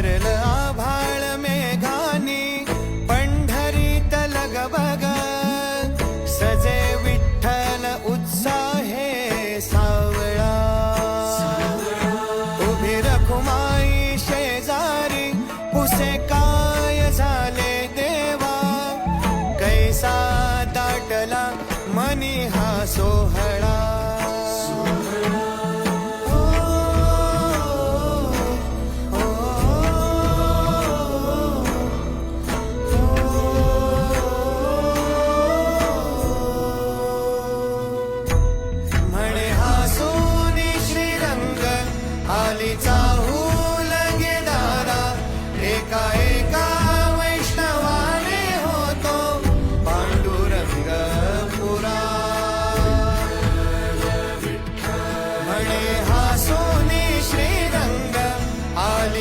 भरल आभाळ मेघानी पंढरी तलग बग. सजे विठ्ठल उत्साहे सावळा. उभी रखुमाई शेजारी पुसे काय झाले देवा? कैसा दाटला मनी हा सोहळा. झाली चाहू वैष्णवाने होतो पांडुरंग पुरा. म्हणे हासो